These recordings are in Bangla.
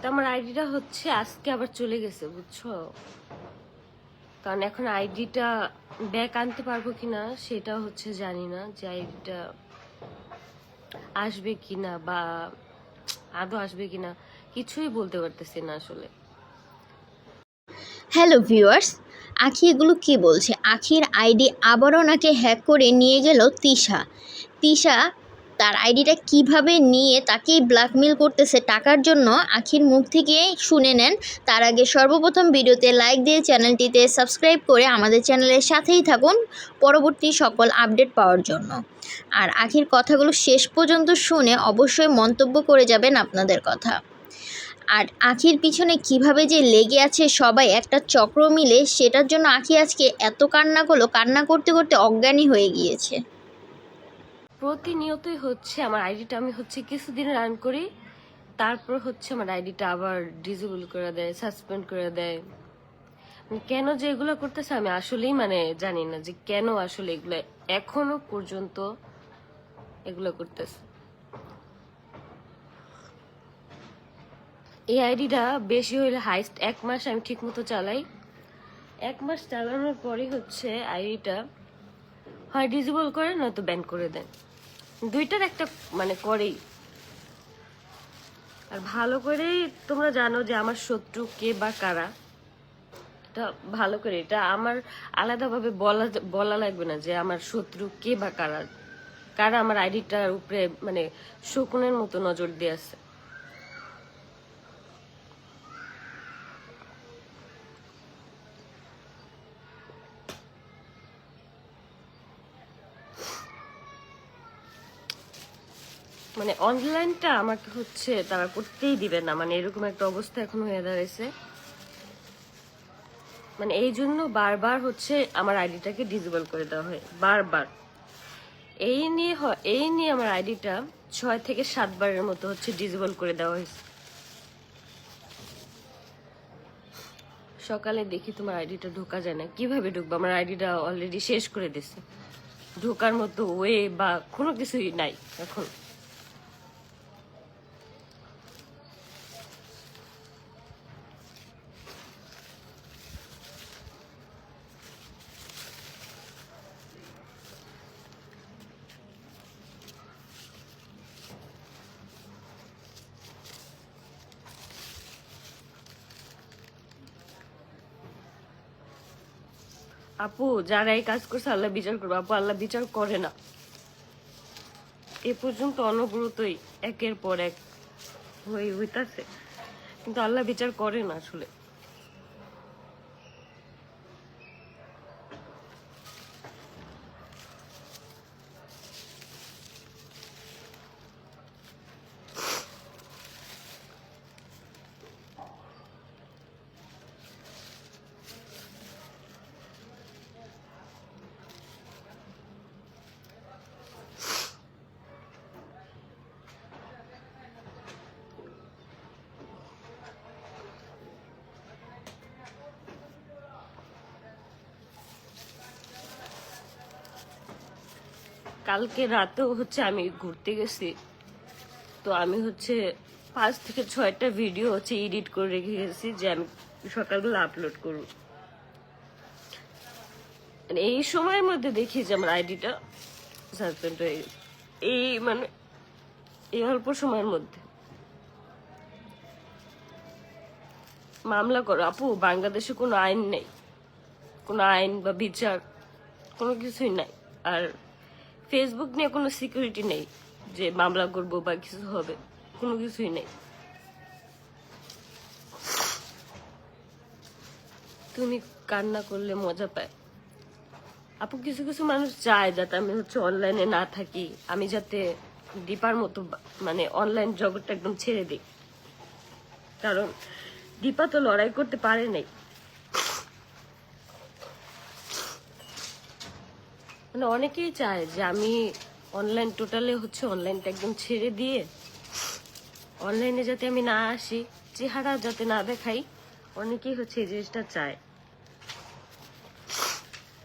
তো আমার আইডিটা হচ্ছে আজকে আবার চলে গেছে, বুঝছ? কারণ এখন আইডিটা ব্যাক আনতে পারব কিনা সেটা হচ্ছে জানি না যে আইডিটা আসবে কিনা বা আদৌ আসবে কিনা, কিছুই বলতে পারতেছি না আসলে। হ্যালো ভিউয়ার্স, আখি এগুলো কি বলছে? আখির আইডি আবারও নাকি হ্যাক করে নিয়ে গেল তিশা। তিশা তার আইডিটা কীভাবে নিয়ে তাকেই ব্ল্যাকমেল করতেছে টাকার জন্য, আখির মুখ থেকে শুনে নেন। তার আগে সর্বপ্রথম ভিডিওতে লাইক দিয়ে চ্যানেলটিতে সাবস্ক্রাইব করে আমাদের চ্যানেলের সাথেই থাকুন পরবর্তী সকল আপডেট পাওয়ার জন্য। আর আখির কথাগুলো শেষ পর্যন্ত শুনে অবশ্যই মন্তব্য করে যাবেন আপনাদের কথা। আর আখির পিছনে কীভাবে যে লেগে আছে সবাই একটা চক্র মিলে, সেটার জন্য আখি আজকে এত কান্না করল, কান্না করতে করতে অজ্ঞানী হয়ে গিয়েছে। প্রতিনিয়তই হচ্ছে আমার আইডিটা আমি হচ্ছে কিছুদিন রান করি, তারপর হচ্ছে আমার আইডিটা আবার ডিজেবল করে দেয় সাসপেন্ড করে দেয়। মানে কেন যে এগুলো করতেছে আমি আসলেই মানে জানি না যে কেন আসলে এগুলো এখনও পর্যন্ত এগুলো করতেছে। এই আইডিটা বেশি হইলে হাইস্ট এক মাস আমি ঠিক মতো চালাই। এক মাস চালানোর পরে হচ্ছে আইডিটা হয় ডিজেবল করে নয়তো ব্যান করে দেন দুইটার একটা মানে করেই। আর ভালো করেই তোমরা জানো যে আমার শত্রু কে বা কারা। এটা ভালো করে, এটা আমার আলাদাভাবে বলা বলা লাগবে না যে আমার শত্রু কে বা কারা। কারা আমার আইডিটার উপরে মানে শকুনের মতো নজর দিয়ে আছে। মানে অনলাইনটা আমাকে হচ্ছে তারা করতেই দিবে না। মানে এরকম একটা অবস্থা এখন হয়ে দাঁড়িয়েছে মানে এই জন্য বারবার হচ্ছে আমার আইডিটাকে ডিজেবল করে দেওয়া হয়। বারবার। এই নিয়ে এই নিয়ে আমার আইডিটা ছয় থেকে সাতবারের মতো হচ্ছে ডিজেবল করে দেওয়া হয়েছে। সকালে দেখি তোমার আইডিটা ঢোকা যায় না। কীভাবে ঢুকবো? আমার আইডিটা অলরেডি শেষ করে দিছে ঢোকার মতো ওয়ে বা কোনো কিছুই নাই এখন। আপু, যারা এই কাজ করছে, আল্লাহ বিচার করবে। আপু, আল্লাহ বিচার করে না। এ পর্যন্ত অনবরতই একের পর এক হয়ে হইতাছে। কিন্তু আল্লাহ বিচার করে না আসলে। কালকে রাতেও হচ্ছে আমি ঘুরতে গেছি। তো আমি হচ্ছে পাঁচ থেকে ছয়টা ভিডিও হচ্ছে এডিট করে রেখে গেছি যে আমি সকালবেলা আপলোড করব। মানে এই সময়ের মধ্যে দেখি যে আমার আইডিটা সাসপেন্ড হয়ে গেছে। এই মানে এই অল্প সময়ের মধ্যে। মামলা করো, আপু, বাংলাদেশে কোনো আইন নেই। কোনো আইন বা বিচার কোনো কিছুই নাই। আর ফেসবুক নিয়ে কোনো সিকিউরিটি নেই যে মামলা করব বা কিছু হবে, কোনো কিছুই নেই। তুমি কান্না করলে মজা পায়। আপু কিছু কিছু মানুষ চায় যাতে আমি হচ্ছে অনলাইনে না থাকি, আমি যাতে দীপার মতো মানে অনলাইন জগৎটা একদম ছেড়ে দিই। কারণ দীপা তো লড়াই করতে পারে নাই। মানে অনেকেই চায় যে আমি অনলাইন টোটালে হচ্ছে অনলাইনটা একদম ছেড়ে দিয়ে অনলাইনে যাতে আমি না আসি, চেহারা যাতে না দেখাই, অনেকেই হচ্ছে এই জিনিসটা চায়।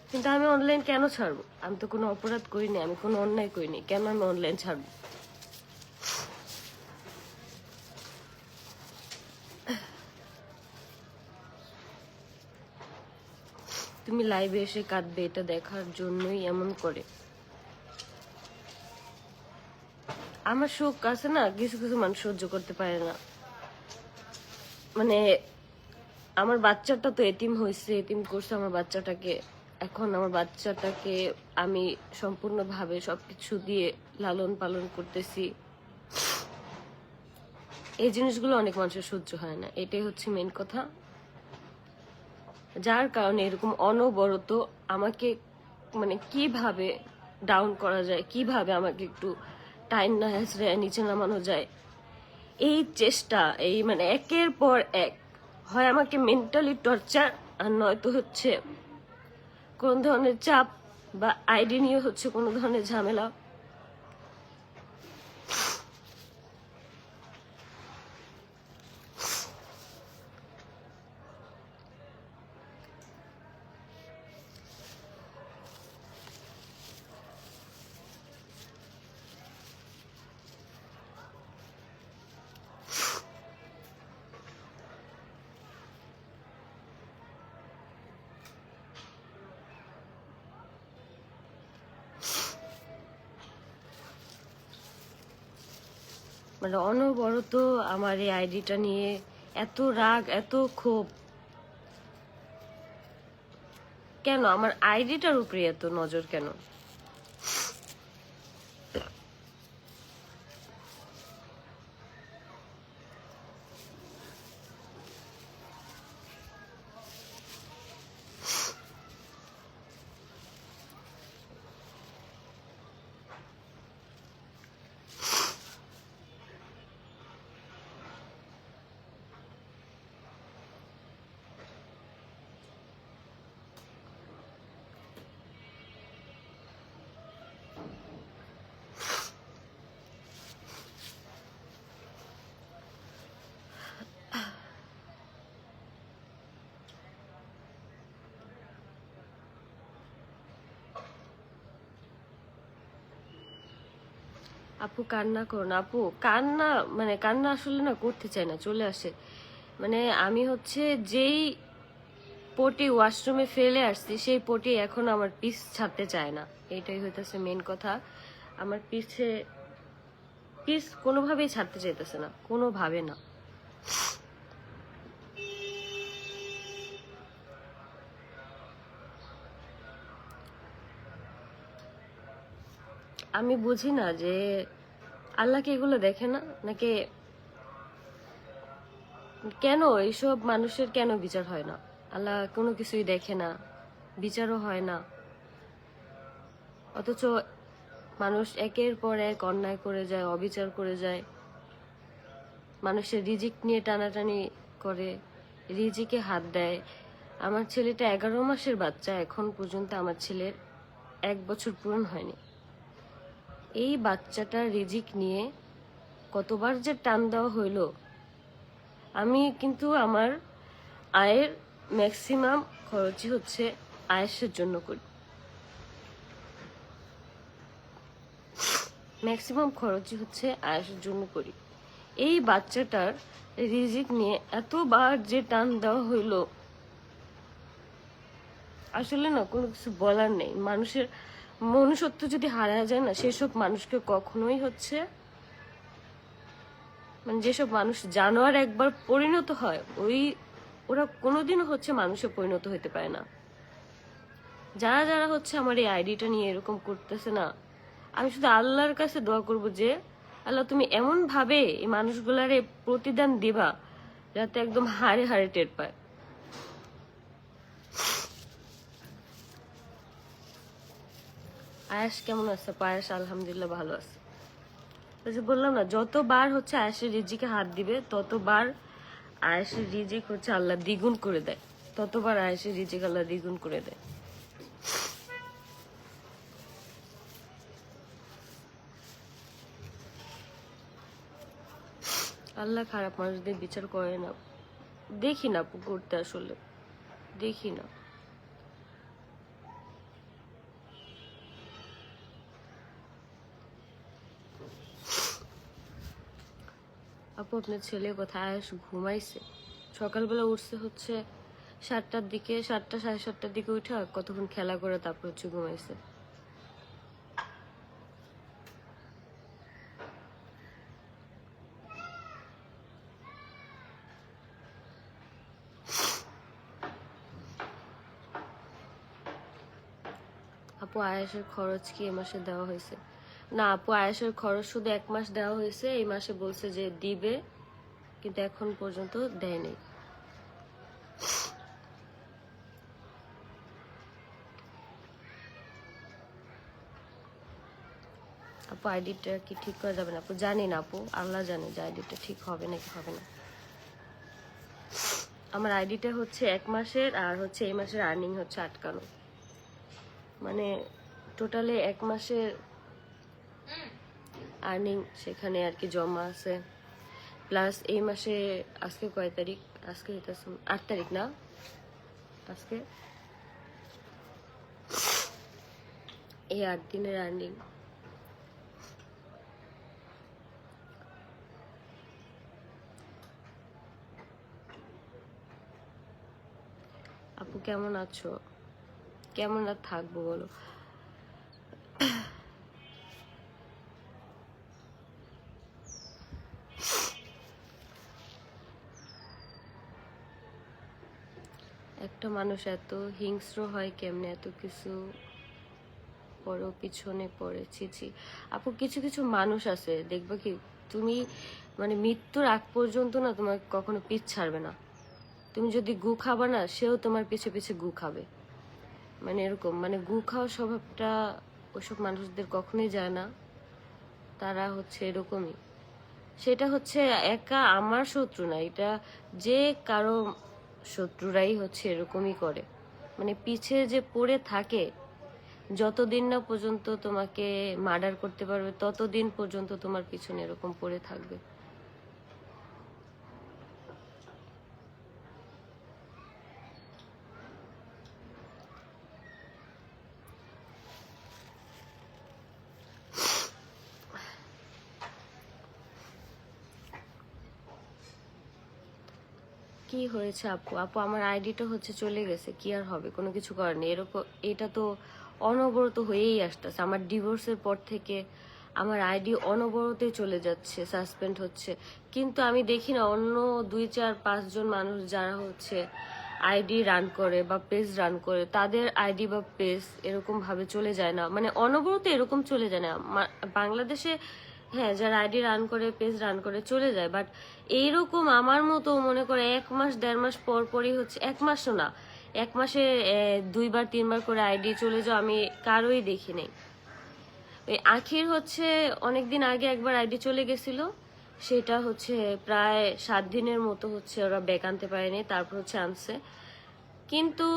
কিন্তু আমি অনলাইন কেন ছাড়বো? আমি তো কোনো অপরাধ করিনি, আমি কোনো অন্যায় করিনি, কেন আমি অনলাইন ছাড়বো? তুমি লাইভে এসে কাঁদবে, এটা দেখার জন্যই এমন করে। আমার শোক আছে না, কিছু কিছু মানুষ সহ্য করতে পারে না। মানে আমার বাচ্চাটা তো এতিম হয়েছে, এতিম করছে আমার বাচ্চাটাকে। এখন আমার বাচ্চাটাকে আমি সম্পূর্ণভাবে সবকিছু দিয়ে লালন পালন করতেছি। এই জিনিসগুলো অনেক মানুষের সহ্য হয় না, এটাই হচ্ছে মেন কথা। যার কারণে এরকম অনবরত আমাকে মানে কীভাবে ডাউন করা যায়, কীভাবে আমাকে একটু টাইম না হেসড়ে নিচে নামানো যায়, এই চেষ্টা, এই মানে একের পর এক হয় আমাকে মেন্টালি টর্চার আর নয়তো হচ্ছে কোন ধরনের চাপ বা আইডি নিয়ে হচ্ছে কোনো ধরনের ঝামেলা। মানে অনবরত আমার এই আইডিটা নিয়ে এত রাগ, এত ক্ষোভ। কেন? আমার আইডিটার উপরে এত নজর কেন? আপু, কান্না করো না। আপু, কান্না মানে কান্না আসলে না করতে চায় না, চলে আসে। মানে আমি হচ্ছে যেই পটি ওয়াশরুমে ফেলে আসছি, সেই পটি এখন আমার পিস ছাড়তে চায় না। এটাই হইতেছে মেন কথা। আমার পিছে পিস কোনোভাবেই ছাড়তে চাইতেছে না, কোনোভাবে না। আমি বুঝি না যে আল্লাহ কি এগুলো দেখে না? নাকি কেন এইসব মানুষের কেন বিচার হয় না? আল্লাহ কোনো কিছুই দেখে না, বিচারও হয় না। অথচ মানুষ একের পর এক অন্যায় করে যায়, অবিচার করে যায়। মানুষের রিজিক নিয়ে টানাটানি করে, রিজিকে হাত দেয়। আমার ছেলেটা এগারো মাসের বাচ্চা, এখন পর্যন্ত আমার ছেলের এক বছর পূরণ হয়নি। এই বাচ্চাটার রিজিক নিয়ে কতবার যে টান দেওয়া হইল, আমি কিন্তু আমার আয়ের ম্যাক্সিমাম খরচই হচ্ছে আয়েসের জন্য করি। ম্যাক্সিমাম খরচই হচ্ছে আয়েসের জন্য করি। এই বাচ্চাটার রিজিক নিয়ে এতবার যে টান দেওয়া হইল, আসলে না কোনো কিছু বলার নেই। মানুষের মনুষ্যত্ব যদি হারা যায় না, সেসব মানুষকে কখনোই হচ্ছে মানে যেসব মানুষ জানোয়ার একবার পরিণত হয়, ওই ওরা কোনোদিনও হচ্ছে মানুষে পরিণত হতে পারে না। যারা যারা হচ্ছে আমার এই আইডিটা নিয়ে এরকম করতেছে না, আমি শুধু আল্লাহর কাছে দোয়া করব যে, আল্লাহ তুমি এমন ভাবে এই মানুষগুলারে প্রতিদান দিবা, যাতে একদম হাড়ে হাড়ে টের পায়। আয়াস কেমন আছে? পায়াস আলহামদুলিল্লাহ ভালো আছে। যে বললাম না, যতবার হচ্ছে আয়াসের রিজিকে হাত দিবে, ততবার আয়াসের রিজিক হচ্ছে আল্লাহ দ্বিগুণ করে দেয়। ততবার আয়াসের রিজিক আল্লাহ দ্বিগুণ করে দেয়। আল্লাহ খারাপ মানুষদের বিচার করে না। দেখি না করতে আসলে। দেখি না। আপু আপনার ছেলে কোথায় ঘুমাইছে? সকালবেলা উঠছে হচ্ছে সাতটার দিকে, সাতটা, সাড়ে সাতটার দিকে উঠে কতক্ষণ খেলা করে তারপর হচ্ছে ঘুমাইছে। আপু আয়াসের খরচ কি এ মাসে দেওয়া হয়েছে? না, আপু আয়াসের খরচ শুধু এক মাস দেওয়া হয়েছে, এই মাসে বলছে যে দিবে, কিন্তু এখন পর্যন্ত দেয়নি। আপু, আইডিটা কি ঠিক করা যাবে না? আপু, জানি না, আপু, আল্লাহ জানে যে আইডিটা ঠিক হবে নাকি হবে না। আমার আইডিটা হচ্ছে এক মাসের, আর হচ্ছে এই মাসের আর্নিং হচ্ছে আটকানো। মানে টোটালে এক মাসের আর্নিং সেখানে আর কি জমা আছে। প্লাস এই মাসে আজকে কয় তারিখ? আজকে আট তারিখ না? আজকে? এই আট দিনের আর্নিং আপু কেমন আছো? কেমন আর থাকব বলো? একটা মানুষ এত হিংস্র হয় কেমনে? এত কিছু পরও পিছনে পড়েছি ছি আপু, কিছু কিছু মানুষ আছে, দেখবা কি? তুমি মানে মৃত্যুর আগ পর্যন্ত না তোমার কখনো পিছ ছাড়বে না। তুমি যদি গু খাবা না, সেও তোমার পিছে পিছে গু খাবে। মানে এরকম মানে গু খাওয়ার স্বভাবটা ওসব মানুষদের কখনোই যায় না। তারা হচ্ছে এরকমই। সেটা হচ্ছে একা আমার শত্রু না, এটা যে কারও শত্রুরাই হচ্ছে এরকমই করে। মানে পিছে যে পড়ে থাকে, যতদিন না পর্যন্ত তোমাকে মার্ডার করতে পারবে, ততদিন পর্যন্ত তোমার পিছনে এরকম পড়ে থাকবে কি হয়েছে, আপু। আপু, আমার আইডিটা হচ্ছে চলে গেছে, কি আর হবে? কোনো কিছু করার এরকম, এটা তো অনবরত হয়েই আসতেছে। আমার ডিভোর্সের পর থেকে আমার আইডি অনবরতে চলে যাচ্ছে সাসপেন্ড হচ্ছে। কিন্তু আমি দেখি না, অন্য দুই, চার পাঁচজন মানুষ যারা হচ্ছে আইডি রান করে বা পেজ রান করে, তাদের আইডি বা পেজ এরকম ভাবে চলে যায় না। মানে অনবরত এরকম চলে যায় না। বাংলাদেশে হ্যাঁ যারা আইডি রান করে পেজ রান করে চলে যায়। বাট এইরকম আমার মতো মনে করে এক মাস, দেড় মাস পর পরই হচ্ছে, এক মাসও না, এক মাসে দুইবার, তিনবার করে আইডি চলে যাও আমি কারোই দেখি নাই। ওই আখির হচ্ছে, অনেকদিন আগে একবার আইডি চলে গেছিল, সেটা হচ্ছে প্রায় সাত দিনের মতো হচ্ছে ওরা ব্যাক আনতে পারেনি, তারপর হচ্ছে আনছে। কিন্তু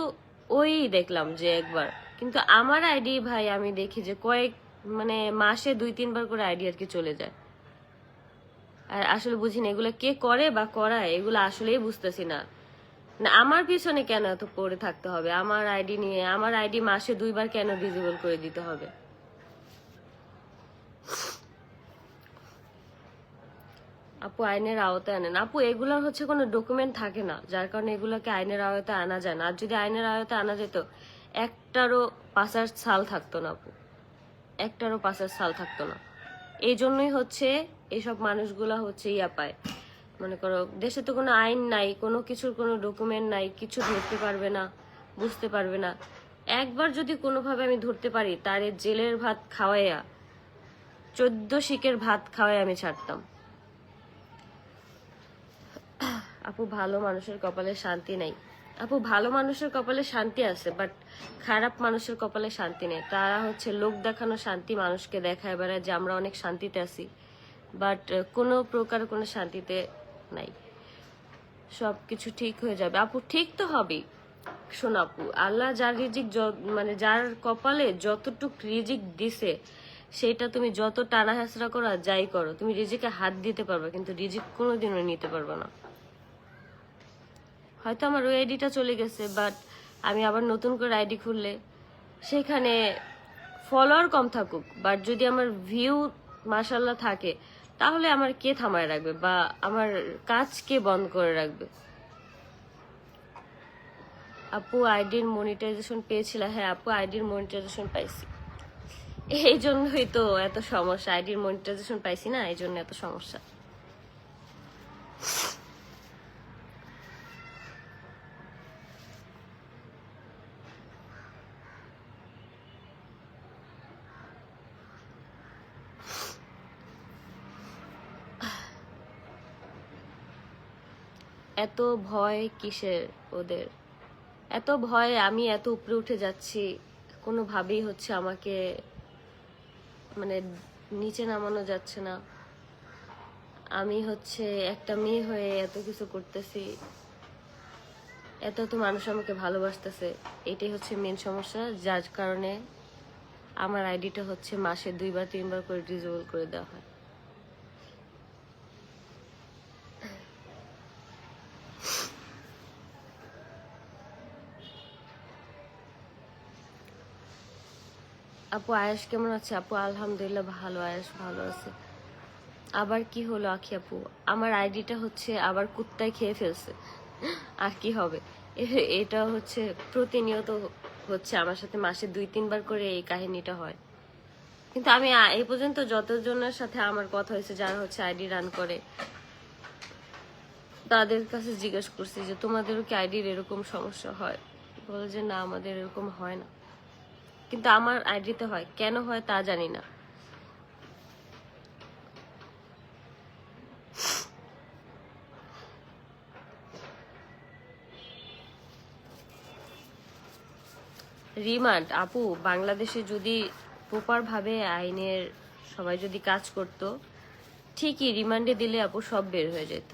ওই দেখলাম যে একবার। কিন্তু আমার আইডি ভাই আমি দেখি যে কয়েক মানে মাসে দুই, তিনবার করে আইডি কি চলে যায়। আর আসলে বুঝি না এগুলো কে করে বা করায়, এগুলো আসলেই বুঝতেছি না। না, আমার পিছনে কেন এত পড়ে থাকতে হবে? আমার আইডি নিয়ে, আমার আইডি মাসে দুইবার কেন ভিজিবল করে দিতে হবে? আপু, আইনের আওতায় আনেন। আপু, এগুলোর হচ্ছে কোনো ডকুমেন্ট থাকে না, যার কারণে এগুলোকে আইনের আওতায় আনা যায় না। আর যদি আইনের আওতায় আনা যেত, একটারও পাশার সাল থাকতো না, আপু। একটারও পাশার সাল থাকতো না। এই জন্যই হচ্ছে এইসব মানুষগুলা হচ্ছে ইয়া পায়। মনে করো, দেশে তো কোনো আইন নাই, কোনো কিছুর কোনো ডকুমেন্ট নাই, কিছু ধরতে পারবে না, বুঝতে পারবে না। একবার যদি কোনোভাবে আমি ধরতে পারি, তারে জেলের ভাত খাওয়াইয়া, চোদ্দ শিকের ভাত খাওয়াই আমি ছাড়তাম। আপু, ভালো মানুষের কপালে শান্তি নাই। আপু, ভালো মানুষের কপালে শান্তি আছে বাট খারাপ মানুষের কপালে শান্তি নেই। তারা হচ্ছে লোক দেখানো শান্তি মানুষকে দেখায় বেড়ায় যে আমরা অনেক শান্তিতে আছি বাট কোনো প্রকার কোনো শান্তিতে নাই। সব কিছু ঠিক হয়ে যাবে। আপু, ঠিক তো হবেই। শোন আপু, আল্লাহ যার রিজিক মানে যার কপালে যতটুক রিজিক দিছে, সেটা তুমি যত টানা হেঁচড়া করো যাই করো, তুমি রিজিকে হাত দিতে পারবে, কিন্তু রিজিক কোনোদিনও নিতে পারবে না। হয়তো আমার ওই আইডিটা চলে গেছে বাট আমি আবার নতুন করে আইডি খুললে সেখানে ফলোয়ার কম থাকুক বাট যদি আমার ভিউ মাসাল্লাহ থাকে, তাহলে আমার কে থামায় রাখবে বা আমার কাজ কে বন্ধ করে রাখবে? আপু আইডির মনিটাইজেশন পেয়েছিল হ্যাঁ আপু আইডির মনিটাইজেশন পাইছি। এই জন্যই তো এত সমস্যা আইডির মনিটাইজেশন পাইছি না, এই জন্য এত সমস্যা। এত ভয় কিসের ওদের? এত ভয় আমি এত উপরে উঠে যাচ্ছি, কোনোভাবেই হচ্ছে আমাকে মানে নিচে নামানো যাচ্ছে না। আমি হচ্ছে একটা মেয়ে হয়ে এত কিছু করতেছি, এত এত মানুষ আমাকে ভালোবাসতেছে, এটাই হচ্ছে মেন সমস্যা, যার কারণে আমার আইডিটা হচ্ছে মাসে দুইবার, তিনবার করে ডিজেবল করে দেওয়া হয়। আপু, আয়েশ কেমন আছে? আপু, আলহামদুলিল্লাহ ভালো, আয়েশ ভালো আছে। আবার কি হলো আখি আপু? আমার আইডিটা হচ্ছে আবার কুত্তায় খেয়ে ফেলছে। আর কি হবে? এটা হচ্ছে প্রতিনিয়ত হচ্ছে আমার সাথে মাসে দুই, তিনবার করে এই কাহিনীটা হয়। কিন্তু আমি এই পর্যন্ত যতজনের সাথে আমার কথা হয়েছে, যারা হচ্ছে আইডি রান করে, তাদের কাছে জিজ্ঞেস করছি যে, তোমাদেরও কি আইডির এরকম সমস্যা হয়? বলে যে, না, আমাদের এরকম হয় না। কিন্তু আমার আইডিতে হয়। কেন হয় তা জানি না। রিমান্ড, আপু, বাংলাদেশে যদি প্রপার ভাবে আইনের সবাই যদি কাজ করত, ঠিকই রিমান্ডে দিলে আপু সব বের হয়ে যেত।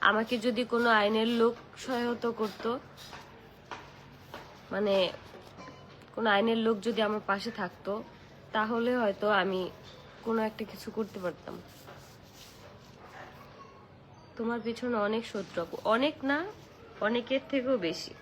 আমাকে যদি কোনো আইনের লোক সহায়তা করতো মানে কোনো আইনের লোক যদি আমার পাশে থাকতো, তাহলে হয়তো আমি কোনো একটা কিছু করতে পারতাম। তোমার পিছনে অনেক শত্রু অনেক না, অনেকের থেকেও বেশি।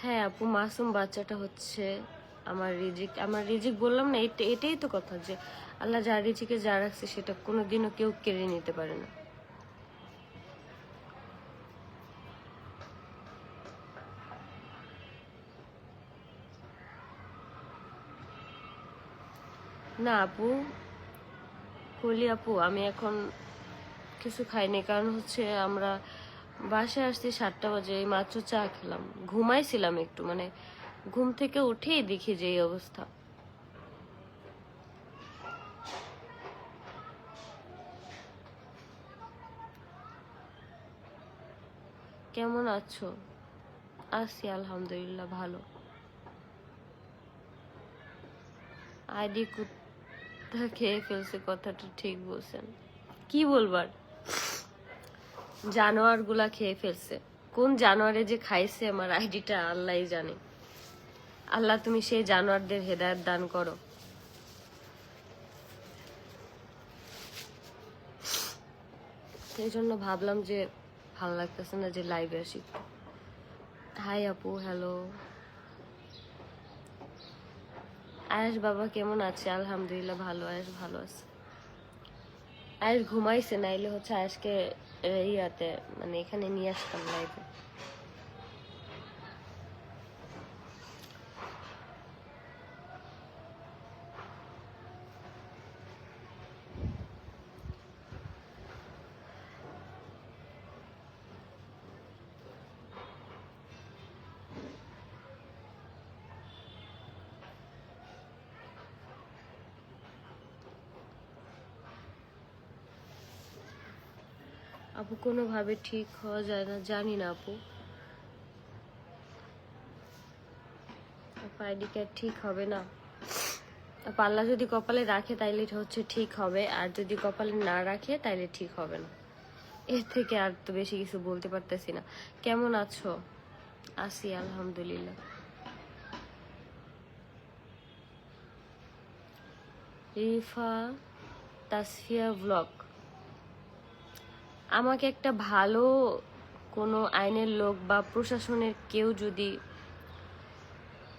হ্যাঁ আপু, মাসুম বাচ্চাটা হচ্ছে। আমার রিজিক আমার রিজিক বললাম না, এটা, এটাই তো কথা যে আল্লাহ যা রিজিকে যা রাখছে সেটা কোনোদিনও কেউ কেড়ে নিতে পারে না। না আপু, কলি আপু, আমি এখন কিছু খাইনি, কারণ হচ্ছে আমরা বাসায় আসছি সাতটা বাজে, এই মাত্র চা খেলাম। ঘুমাইছিলাম একটু মানে ঘুম থেকে উঠেই দেখি যে অবস্থা। কেমন আছো? আছি আলহামদুলিল্লাহ ভালো। আইডি কুত্তা খেয়ে ফেলছে, কথাটা ঠিক বলছেন। কি বলবার জানোয়ারগুলা খেয়ে ফেলছে। কোন জানোয়ারে যে খাইছে আমার আইডিটা আল্লাহই জানে। আল্লাহ তুমি সেই জানোয়ারদের হেদায়ত দান করো। সেই জন্য ভাবলাম যে ভালো লাগতেছে না যে লাইভে আসি হাই আপু হ্যালো আয়াস বাবা কেমন আছে? আলহামদুলিল্লাহ ভালো আয়াস ভালো আছে। আয়াস ঘুমাইছে, নাইলে হচ্ছে আয়াসকে ইয়াতে মানে এখানে নিয়ে আসতাম লাইভে আপু, কোনোভাবে ঠিক হওয়া যায় না, জানি না আপু। আইডি কার্ড ঠিক হবে না। পাল্লা যদি কপালে রাখে, তাইলে হচ্ছে ঠিক হবে। আর যদি কপালে না রাখে, তাইলে ঠিক হবে না। এর থেকে আর তো বেশি কিছু বলতে পারতেছি না। কেমন আছো? আছি, আলহামদুলিল্লাহ। রিফা, তাসফিয়া ব্লগ। আমাকে একটা ভালো কোনো আইনের লোক বা প্রশাসনের কেউ যদি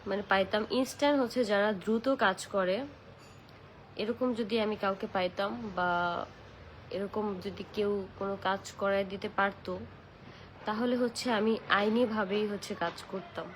মানে পাইতাম ইনস্ট্যান্ট হচ্ছে যারা দ্রুত কাজ করে, এরকম যদি আমি কাউকে পাইতাম বা এরকম যদি কেউ কোনো কাজ করায় দিতে পারতো, তাহলে হচ্ছে আমি আইনিভাবেই হচ্ছে কাজ করতাম।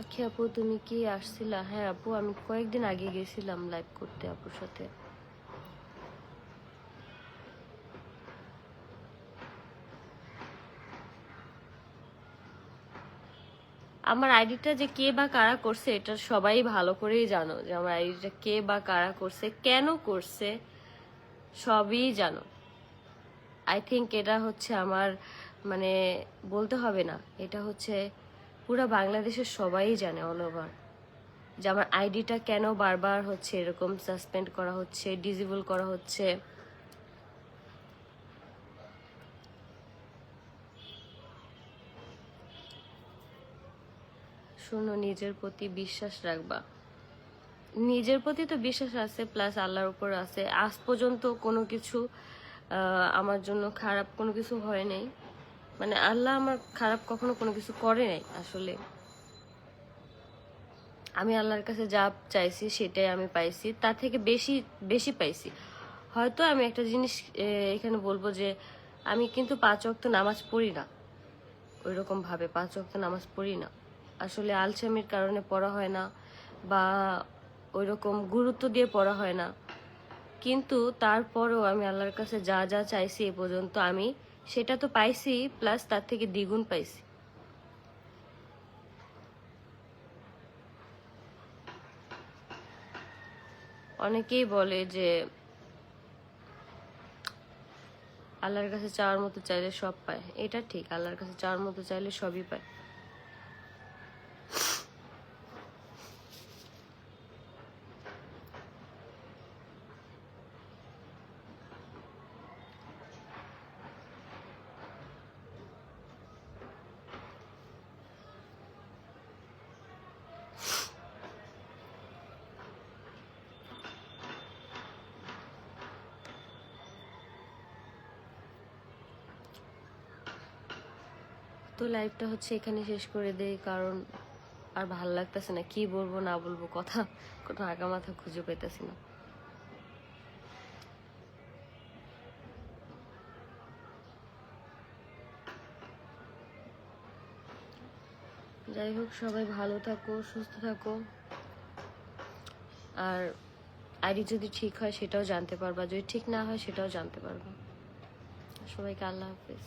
আখি আপু, তুমি কি আসছিলা? হ্যাঁ আপু, আমি কয়েকদিন আগে গেছিলাম লাইভ করতে আপুর সাথে। আমার আইডিটা যে কে বা কারা করছে, এটা সবাই ভালো করেই জানো। যে আমার আইডিটা কে বা কারা করছে, কেন করছে, সবই জানো। আই থিঙ্ক এটা হচ্ছে আমার মানে বলতে হবে না। এটা হচ্ছে পুরো বাংলাদেশের সবাই জানে অল ওভার যে আমার আইডিটা কেন বারবার হচ্ছে এরকম সাসপেন্ড করা হচ্ছে ডিজেবল করা হচ্ছে। শোনো, নিজের প্রতি বিশ্বাস রাখবা। নিজের প্রতি তো বিশ্বাস আছে প্লাস আল্লাহর উপর আছে। আজ পর্যন্ত কোনো কিছু আমার জন্য খারাপ কোনো কিছু হয় নাই। মানে আল্লাহ আমার খারাপ কখনো কোনো কিছু করে নাই, আসলে। আমি আল্লাহর কাছে যা চাইছি সেটাই আমি পাইছি তার থেকে বেশি বেশি পাইছি। হয়তো আমি একটা জিনিস এখানে বলব যে আমি কিন্তু পাঁচ ওয়াক্ত নামাজ পড়ি না। ওই ভাবে পাঁচ ওয়াক্ত নামাজ পড়ি না। আসলে আলসামির কারণে পড়া হয় না বা ওই রকম গুরুত্ব দিয়ে পড়া হয় না। কিন্তু তারপরেও আমি আল্লাহর কাছে যা যা চাইছি এ পর্যন্ত আমি সেটা তো পাইছি প্লাস তার থেকে দ্বিগুণ পাইছি। অনেকেই বলে যে, আল্লাহর কাছে চাওয়ার মতো চাইলে সব পায়। এটা ঠিক, আল্লাহর কাছে চাওয়ার মতো চাইলে সবই পায়। তো লাইভটা হচ্ছে এখানে শেষ করে দেই, কারণ আর ভালো লাগতেছে না। কি বলব, না বলব কথা, কোনো আগা মাথা খুঁজে পেতেছি না। যাই হোক, সবাই ভালো থাকো, সুস্থ থাকো। আর আইডি যদি ঠিক হয়, সেটাও জানতে পারবা। যদি ঠিক না হয়, সেটাও জানতে পারবা। সবাইকে আল্লাহ হাফিজ।